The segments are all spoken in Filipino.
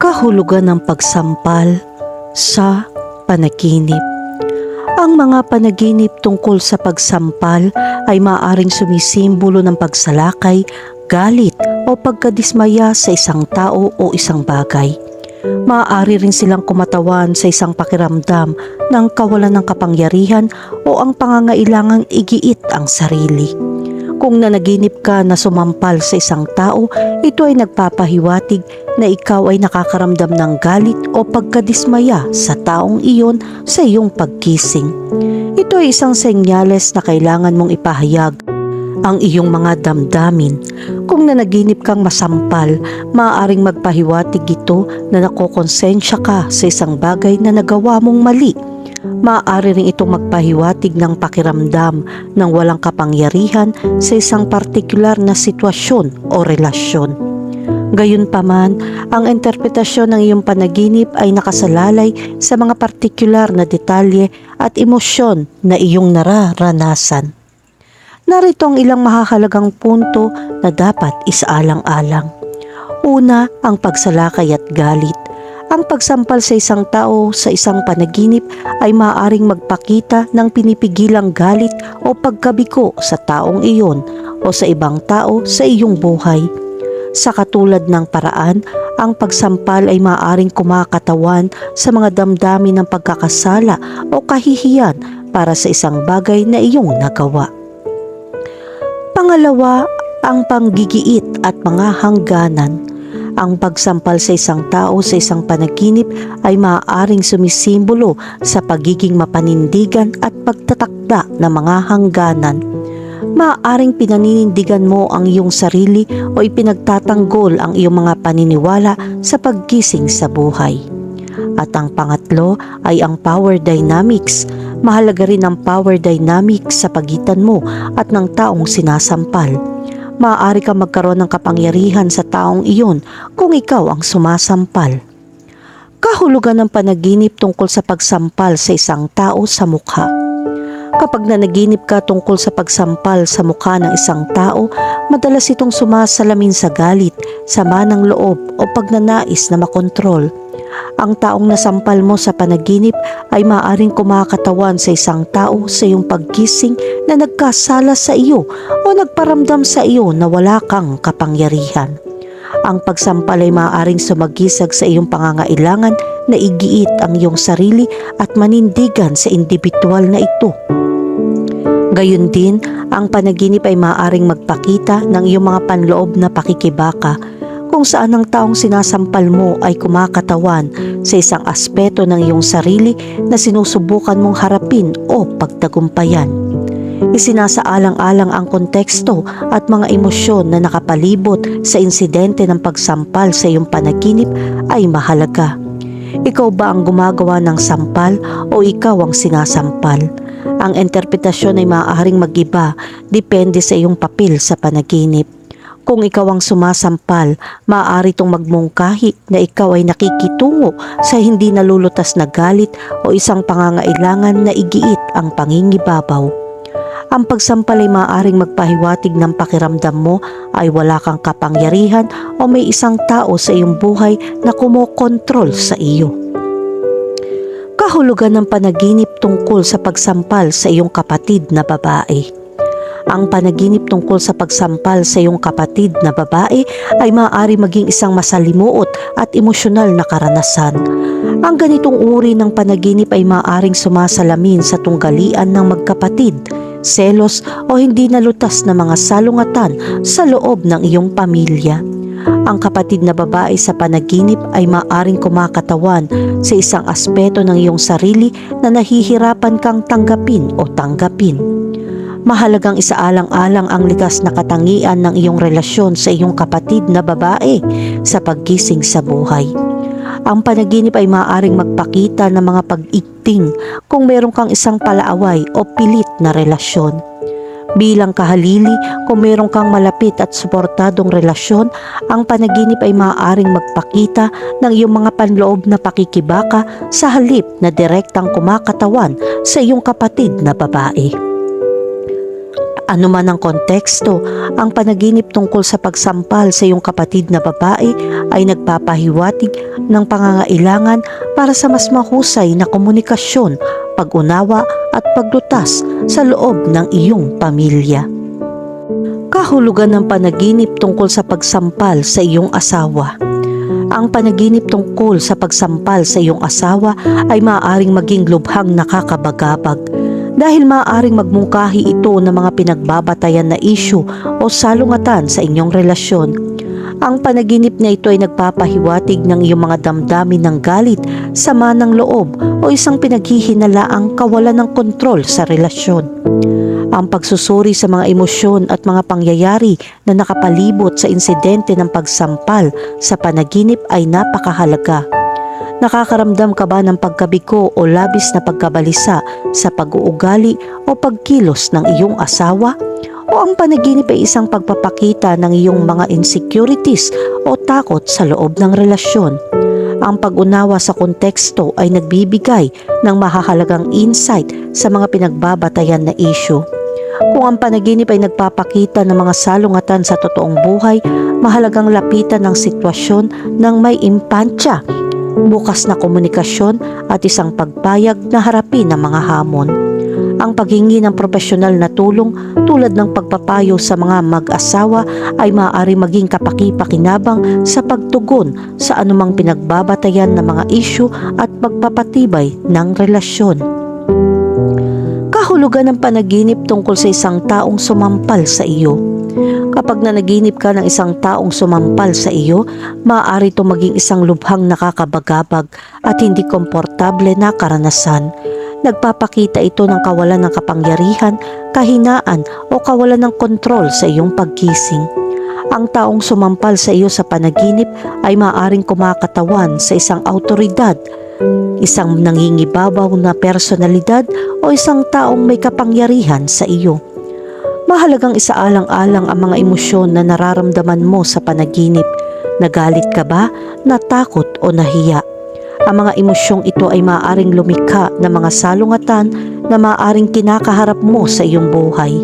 kahulugan ng pagsampal sa panaginip. Ang mga panaginip tungkol sa pagsampal ay maaaring sumisimbolo ng pagsalakay, galit o pagkadismaya sa isang tao o isang bagay. Maaari rin silang kumatawan sa isang pakiramdam ng kawalan ng kapangyarihan o ang pangangailangang igiit ang sarili. Kung nanaginip ka na sumampal sa isang tao, ito ay nagpapahiwatig na ikaw ay nakakaramdam ng galit o pagkadismaya sa taong iyon sa iyong pagkising. Ito ay isang senyales na kailangan mong ipahayag ang iyong mga damdamin. Kung nanaginip kang masampal, maaaring magpahiwatig ito na nakokonsensya ka sa isang bagay na nagawa mong mali. Maaari rin itong magpahiwatig ng pakiramdam ng walang kapangyarihan sa isang partikular na sitwasyon o relasyon. Gayunpaman, ang interpretasyon ng iyong panaginip ay nakasalalay sa mga partikular na detalye at emosyon na iyong nararanasan. Narito ang ilang mahahalagang punto na dapat isaalang-alang. Una, ang pagsalakay at galit. Ang pagsampal sa isang tao sa isang panaginip ay maaaring magpakita ng pinipigilang galit o pagkabiko sa taong iyon o sa ibang tao sa iyong buhay. Sa katulad ng paraan, ang pagsampal ay maaaring kumakatawan sa mga damdamin ng pagkakasala o kahihiyan para sa isang bagay na iyong nagawa. Pangalawa, ang panggigiit at mga hangganan. Ang pagsampal sa isang tao sa isang panaginip ay maaaring sumisimbolo sa pagiging mapanindigan at pagtatakda ng mga hangganan. Maaaring pinaninindigan mo ang iyong sarili o ipinagtatanggol ang iyong mga paniniwala sa paggising sa buhay. At ang pangatlo ay ang power dynamics. Mahalaga rin ang power dynamics sa pagitan mo at ng taong sinasampal maaari kang magkaroon ng kapangyarihan sa taong iyon kung ikaw ang sumasampal. Kahulugan ng panaginip tungkol sa pagsampal sa isang tao sa mukha. Kapag nanaginip ka tungkol sa pagsampal sa mukha ng isang tao, madalas itong sumasalamin sa galit, sama ng loob o pagnanais na makontrol. Ang taong nasampal mo sa panaginip ay maaaring kumakatawan sa isang tao sa iyong pagkising na nagkasala sa iyo o nagparamdam sa iyo na wala kang kapangyarihan. Ang pagsampal ay maaaring sumagisag sa iyong pangangailangan na igiit ang iyong sarili at manindigan sa individual na ito. Gayun din, ang panaginip ay maaaring magpakita ng iyong mga panloob na pakikibaka kung saan ang taong sinasampal mo ay kumakatawan sa isang aspeto ng iyong sarili na sinusubukan mong harapin o pagtagumpayan. Isinasaalang-alang ang konteksto at mga emosyon na nakapalibot sa insidente ng pagsampal sa iyong panaginip ay mahalaga. Ikaw ba ang gumagawa ng sampal o ikaw ang sinasampal? Ang interpretasyon ay maaaring mag-iba depende sa iyong papel sa panaginip. Kung ikaw ang sumasampal, maaari itong magmungkahi na ikaw ay nakikitungo sa hindi nalulutas na galit o isang pangangailangan na igiit ang pangingibabaw. Ang pagsampal ay maaaring magpahiwatig ng pakiramdam mo ay wala kang kapangyarihan o may isang tao sa iyong buhay na kumokontrol sa iyo. Kahulugan ng panaginip tungkol sa pagsampal sa iyong kapatid na babae. Ang panaginip tungkol sa pagsampal sa iyong kapatid na babae ay maaari maging isang masalimuot at emosyonal na karanasan. Ang ganitong uri ng panaginip ay maaaring sumasalamin sa tunggalian ng magkapatid, selos o hindi nalutas na mga salungatan sa loob ng iyong pamilya. Ang kapatid na babae sa panaginip ay maaring kumakatawan sa isang aspeto ng iyong sarili na nahihirapan kang tanggapin o tanggapin. Mahalagang isaalang-alang ang likas na katangian ng iyong relasyon sa iyong kapatid na babae sa paggising sa buhay. Ang panaginip ay maaaring magpakita ng mga pag-igting kung meron kang isang palaaway o pilit na relasyon. Bilang kahalili, kung meron kang malapit at suportadong relasyon, ang panaginip ay maaaring magpakita ng iyong mga panloob na pakikibaka sa halip na direktang kumakatawan sa iyong kapatid na babae. Ano man ang konteksto, ang panaginip tungkol sa pagsampal sa iyong kapatid na babae ay nagpapahiwatig ng pangangailangan para sa mas mahusay na komunikasyon, pag-unawa at paglutas sa loob ng iyong pamilya. Kahulugan ng panaginip tungkol sa pagsampal sa iyong asawa. Ang panaginip tungkol sa pagsampal sa iyong asawa ay maaaring maging lubhang nakakabagabag dahil maaaring magmungkahi ito ng mga pinagbabatayan na isyu o salungatan sa inyong relasyon. Ang panaginip na ito ay nagpapahiwatig ng iyong mga damdamin ng galit, sama ng loob o isang pinaghihinalaang kawalan ng kontrol sa relasyon. Ang pagsusuri sa mga emosyon at mga pangyayari na nakapalibot sa insidente ng pagsampal sa panaginip ay napakahalaga. Nakakaramdam ka ba ng pagkabigo o labis na pagkabalisa sa pag-uugali o pagkilos ng iyong asawa? O ang panaginip ay isang pagpapakita ng iyong mga insecurities o takot sa loob ng relasyon? Ang pag-unawa sa konteksto ay nagbibigay ng mahahalagang insight sa mga pinagbabatayan na issue. Kung ang panaginip ay nagpapakita ng mga salungatan sa totoong buhay, mahalagang lapitan ng sitwasyon ng may impantya, bukas na komunikasyon at isang pagpayag na harapin ang mga hamon. Ang paghingi ng profesional na tulong tulad ng pagpapayo sa mga mag-asawa ay maaari maging kapaki-pakinabang sa pagtugon sa anumang pinagbabatayan ng mga isyu at pagpapatibay ng relasyon. Kahulugan ng panaginip tungkol sa isang taong sumampal sa iyo. Kapag nanaginip ka ng isang taong sumampal sa iyo, maaari ito maging isang lubhang nakakabagabag at hindi komportable na karanasan. Nagpapakita ito ng kawalan ng kapangyarihan, kahinaan o kawalan ng kontrol sa iyong pagkising. Ang taong sumampal sa iyo sa panaginip ay maaaring kumakatawan sa isang autoridad, isang nangingibabaw na personalidad o isang taong may kapangyarihan sa iyo. Mahalagang isaalang-alang ang mga emosyon na nararamdaman mo sa panaginip. Nagalit ka ba, natakot o nahiya? Ang mga emosyong ito ay maaaring lumikha ng mga salungatan na maaaring kinakaharap mo sa iyong buhay.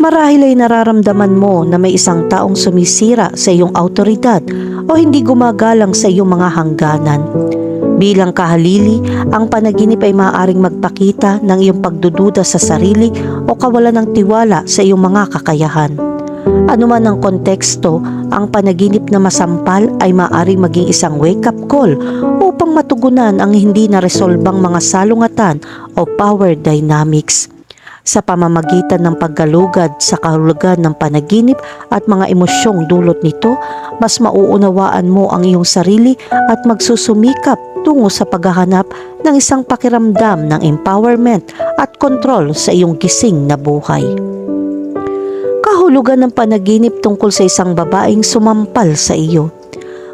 Marahil ay nararamdaman mo na may isang taong sumisira sa iyong autoridad o hindi gumagalang sa iyong mga hangganan. Bilang kahalili, ang panaginip ay maaaring magpakita ng iyong pagdududa sa sarili o kawalan ng tiwala sa iyong mga kakayahan. Ano man ang konteksto, ang panaginip na masampal ay maaaring maging isang wake-up call upang matugunan ang hindi na-resolbang mga salungatan o power dynamics sa pamamagitan ng paggalugad sa kahulugan ng panaginip at mga emosyong dulot nito, mas mauunawaan mo ang iyong sarili at magsusumikap tungo sa paghahanap ng isang pakiramdam ng empowerment at kontrol sa iyong gising na buhay. Kahulugan ng panaginip tungkol sa isang babaeng sumampal sa iyo.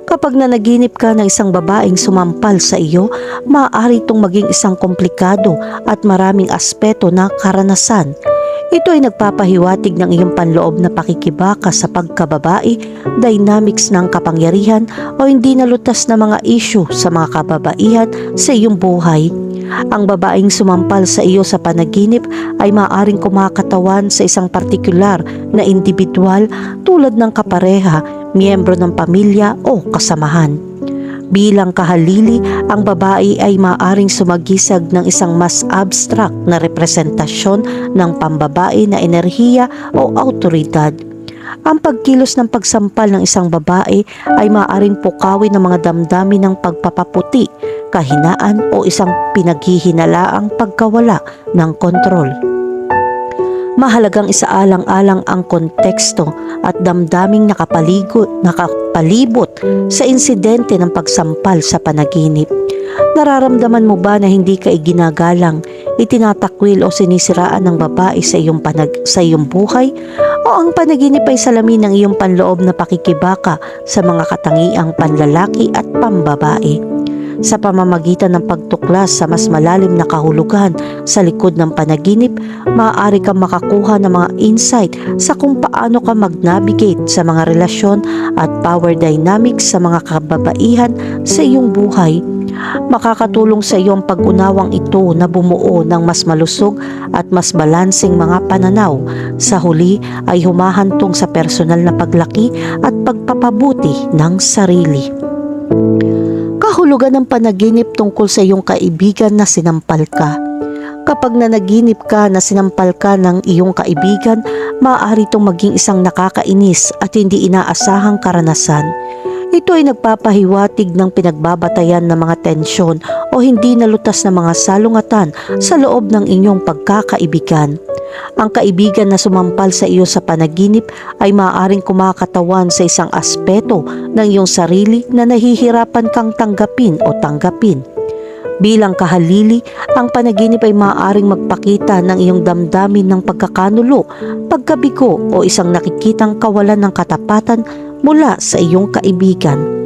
Kapag nanaginip ka ng isang babaeng sumampal sa iyo, maaari itong maging isang komplikado at maraming aspeto na karanasan. Ito ay nagpapahiwatig ng iyong panloob na pakikibaka sa pagkababae, dynamics ng kapangyarihan o hindi nalutas na mga issue sa mga kababaihan sa iyong buhay. Ang babaeng sumampal sa iyo sa panaginip ay maaaring kumakatawan sa isang partikular na individual tulad ng kapareha, miyembro ng pamilya o kasamahan. Bilang kahalili, ang babae ay maaring sumagisag ng isang mas abstract na representasyon ng pambabae na enerhiya o autoridad. Ang pagkilos ng pagsampal ng isang babae ay maaring pukawin ng mga damdamin ng pagpapaputi, kahinaan o isang pinaghihinalaang pagkawala ng kontrol. Mahalagang isaalang-alang ang konteksto at damdaming nakapaligot, nakapalibot sa insidente ng pagsampal sa panaginip. Nararamdaman mo ba na hindi ka iginagalang, itinatakwil o sinisiraan ng babae sa iyong, panag, sa iyong buhay? Ang panaginip ay salamin ng iyong panloob na pakikibaka sa mga katangiang panlalaki at pambabae? sa pamamagitan ng pagtuklas sa mas malalim na kahulugan sa likod ng panaginip, maaari kang makakuha ng mga insight sa kung paano ka mag-navigate sa mga relasyon at power dynamics sa mga kababaihan sa iyong buhay. Makakatulong sa iyo ang pag-unawang ito na bumuo ng mas malusog at mas balansing mga pananaw. Sa huli ay humahantong sa personal na paglaki at pagpapabuti ng sarili. Kahulugan ng panaginip tungkol sa iyong kaibigan na sinampal ka. Kapag nanaginip ka na sinampal ka ng iyong kaibigan, maaari itong maging isang nakakainis at hindi inaasahang karanasan. Ito ay nagpapahiwatig ng pinagbabatayan ng mga tensyon o hindi nalutas na mga salungatan sa loob ng inyong pagkakaibigan. Ang kaibigan na sumampal sa iyo sa panaginip ay maaaring kumakatawan sa isang aspeto ng iyong sarili na nahihirapan kang tanggapin o tanggapin. Bilang kahalili, ang panaginip ay maaaring magpakita ng iyong damdamin ng pagkakanulo, pagkabigo o isang nakikitang kawalan ng katapatan mula sa iyong kaibigan.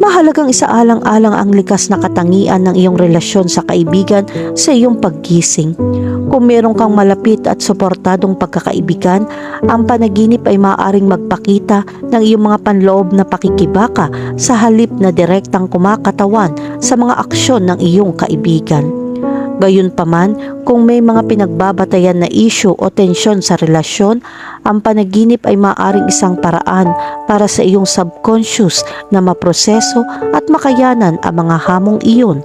Mahalagang isaalang-alang ang likas na katangian ng iyong relasyon sa kaibigan sa iyong paggising. Kung meron kang malapit at suportadong pagkakaibigan, ang panaginip ay maaaring magpakita ng iyong mga panloob na pakikibaka sa halip na direktang kumakatawan sa mga aksyon ng iyong kaibigan. Gayunpaman, kung may mga pinagbabatayan na issue o tensyon sa relasyon, ang panaginip ay maaring isang paraan para sa iyong subconscious na maproseso at makayanan ang mga hamong iyon.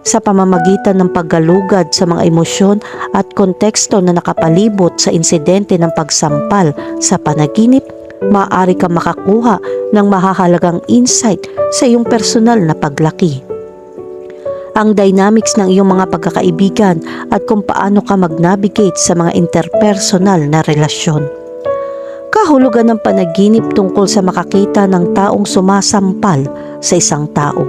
Sa pamamagitan ng paggalugad sa mga emosyon at konteksto na nakapalibot sa insidente ng pagsampal sa panaginip, maaari ka makakuha ng mahahalagang insight sa iyong personal na paglaki ang dynamics ng iyong mga pagkakaibigan at kung paano ka mag-navigate sa mga interpersonal na relasyon. Kahulugan ng panaginip tungkol sa makakita ng taong sumasampal sa isang tao.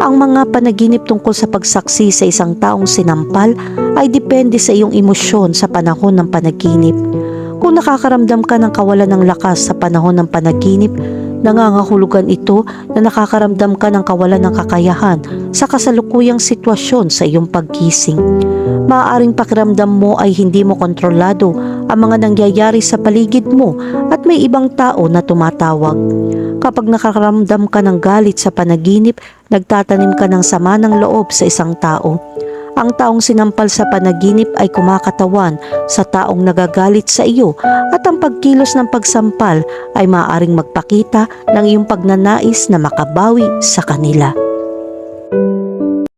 Ang mga panaginip tungkol sa pagsaksi sa isang taong sinampal ay depende sa iyong emosyon sa panahon ng panaginip. Kung nakakaramdam ka ng kawalan ng lakas sa panahon ng panaginip, nangangahulugan ito na nakakaramdam ka ng kawalan ng kakayahan sa kasalukuyang sitwasyon sa iyong paggising. Maaaring pakiramdam mo ay hindi mo kontrolado ang mga nangyayari sa paligid mo at may ibang tao na tumatawag. Kapag nakakaramdam ka ng galit sa panaginip, nagtatanim ka ng sama ng loob sa isang tao. Ang taong sinampal sa panaginip ay kumakatawan sa taong nagagalit sa iyo at ang pagkilos ng pagsampal ay maaaring magpakita ng iyong pagnanais na makabawi sa kanila.